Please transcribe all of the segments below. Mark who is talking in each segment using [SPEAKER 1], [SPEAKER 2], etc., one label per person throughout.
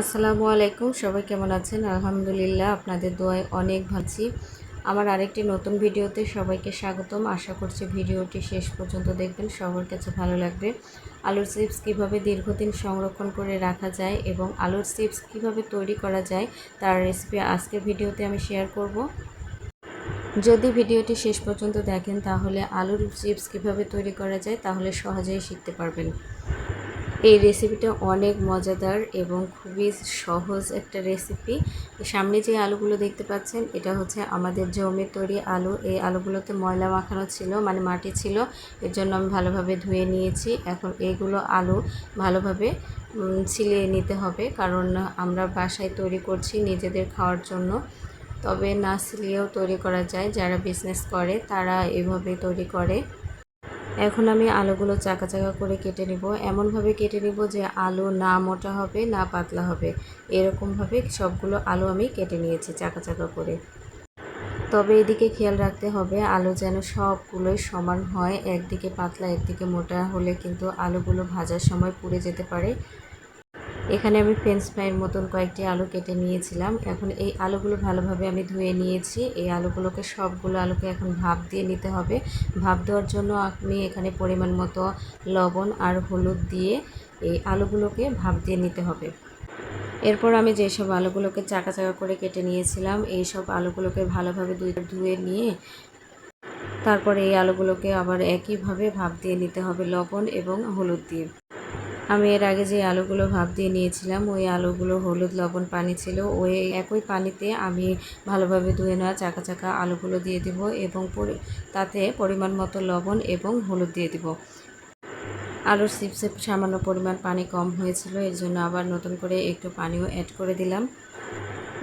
[SPEAKER 1] আসসালামু আলাইকুম, সবাই কেমন আছেন? আলহামদুলিল্লাহ আপনাদের দোয়ায় অনেক ভালো আমার আরেকটি নতুন ভিডিওতে সবাইকে স্বাগতম। আশা করছি ভিডিওটি শেষ পর্যন্ত দেখবেন, সবার কাছে ভালো লাগবে। আলুর চিপস কীভাবে দীর্ঘদিন সংরক্ষণ করে রাখা যায় এবং আলুর চিপস কীভাবে তৈরি করা যায়, তার রেসিপি আজকের ভিডিওতে আমি শেয়ার করব। যদি ভিডিওটি শেষ পর্যন্ত দেখেন, তাহলে আলুর চিপস কীভাবে তৈরি করা যায়, তাহলে সহজেই শিখতে পারবেন। এই রেসিপিটা অনেক মজাদার এবং খুবই সহজ একটা রেসিপি সামনে যে আলুগুলো দেখতে পাচ্ছেন, এটা হচ্ছে আমাদের জমির তৈরি আলু। এই আলুগুলোতে ময়লা মাখানো ছিল মানে মাটি ছিল, এর জন্য আমি ভালোভাবে ধুয়ে নিয়েছি। এখন এইগুলো আলু ভালোভাবে ছিলে নিতে হবে, কারণ আমরা বাসায় তৈরি করছি নিজেদের খাওয়ার জন্য। তবে না সিলিয়েও তৈরি করা যায়, যারা বিজনেস করে, তারা এভাবে তৈরি করে। এখন আমি আলুগুলো চাকা চাকা করে কেটে নিব। এমনভাবে কেটে নিব যে আলু না মোটা হবে, না পাতলা হবে। এরকমভাবে সবগুলো আলু আমি কেটে নিয়েছি চাকা চাকা করে। তবে এদিকে খেয়াল রাখতে হবে, আলু যেন সবগুলোই সমান হয়, একদিকে পাতলা, একদিকে মোটা হলে কিন্তু আলুগুলো ভাজার সময় পুড়ে যেতে পারে। এখানে আমি ফ্রেঞ্চ ফ্রাইয়ের মতন কয়েকটি আলু কেটে নিয়েছিলাম। এখন এই আলুগুলো ভালোভাবে আমি ধুয়ে নিয়েছি। এই আলুগুলোকে সবগুলো আলুকে এখন ভাপ দিয়ে নিতে হবে। ভাপ দেওয়ার জন্য আপনি এখানে পরিমাণ মতো লবণ আর হলুদ দিয়ে এই আলুগুলোকে ভাপ দিয়ে নিতে হবে। এরপর আমি যেসব আলুগুলোকে চাকা চাকা করে কেটে নিয়েছিলাম এই সব আলুগুলোকে ভালোভাবে ধুয়ে নিয়ে তারপরে এই আলুগুলোকে আবার একইভাবে ভাপ দিয়ে নিতে হবে লবণ এবং হলুদ দিয়ে। আমি এর আগে যে আলুগুলো ভাপ দিয়ে নিয়েছিলাম, ওই আলুগুলো হলুদ লবণ পানি ছিল, ওই একই পানিতে আমি ভালোভাবে ধুয়ে নেওয়া চাকা চাকা আলুগুলো দিয়ে দিব এবং তাতে পরিমাণ মতো লবণ এবং হলুদ দিয়ে দিব। আলুর চিপসে সামান্য পরিমাণ পানি কম হয়েছিল, এর জন্য আবার নতুন করে একটু পানিও অ্যাড করে দিলাম।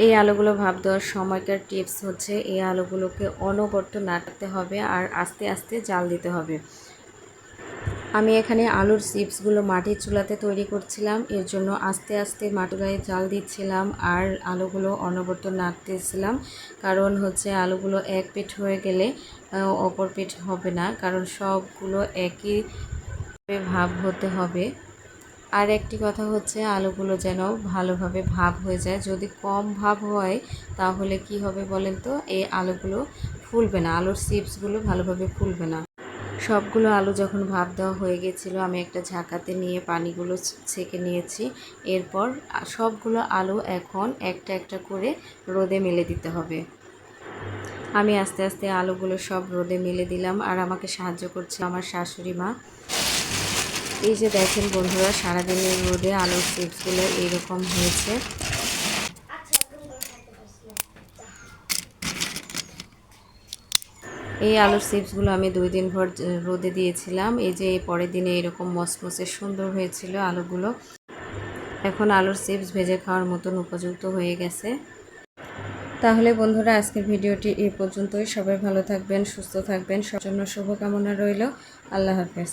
[SPEAKER 1] এই আলুগুলো ভাব দেওয়ার সময়কার টিপস হচ্ছে, এই আলুগুলোকে অনবর্ত নাটাতে হবে আর আস্তে আস্তে জাল দিতে হবে। আমি এখানে আলুর চিপসগুলো মাটির চুলাতে তৈরি করছিলাম। এর জন্য আস্তে আস্তে মাটুরায় জাল দিচ্ছিলাম আর আলুগুলো অনবরত নাড়তেছিলাম। কারণ হচ্ছে আলুগুলো এক পিঠ হয়ে গেলে অপর পিঠ হবে না। কারণ সবগুলো একই ভাব হতে হবে। আর একটি কথা হচ্ছে, আলুগুলো যেন ভালোভাবে ভাব হয়ে যায়। যদি কম ভাব হয়, তাহলে কি হবে বলেন তো? এই আলুগুলো ফুলবে না। আলুর চিপসগুলো ভালোভাবে ফুলবে না। সবগুলো আলু যখন ভাপ দেওয়া হয়ে গেছিল, আমি একটা ঝাঁকাতে নিয়ে পানিগুলো ছেঁকে নিয়েছি। এরপর সবগুলো আলু এখন একটা একটা করে রোদে মেলে দিতে হবে। আমি আস্তে আস্তে আলুগুলো সব রোদে মেলে দিলাম আর আমাকে সাহায্য করছে আমার শাশুড়ি মা। এই যে দেখেন বন্ধুরা, সারাদিনের রোদে আলুর চিপসগুলো এইরকম হয়েছে। এই আলুর চিপসগুলো আমি দুই দিন ভর রোদে দিয়েছিলাম। এই যে পরের দিনে এরকম মসমসে সুন্দর হয়েছিল আলুগুলো। এখন আলুর চিপস ভেজে খাওয়ার মতন উপযুক্ত হয়ে গেছে। তাহলে বন্ধুরা, আজকের ভিডিওটি এই পর্যন্তই। সবাই ভালো থাকবেন, সুস্থ থাকবেন। সব জন্য শুভকামনা রইল। আল্লাহ হাফেজ।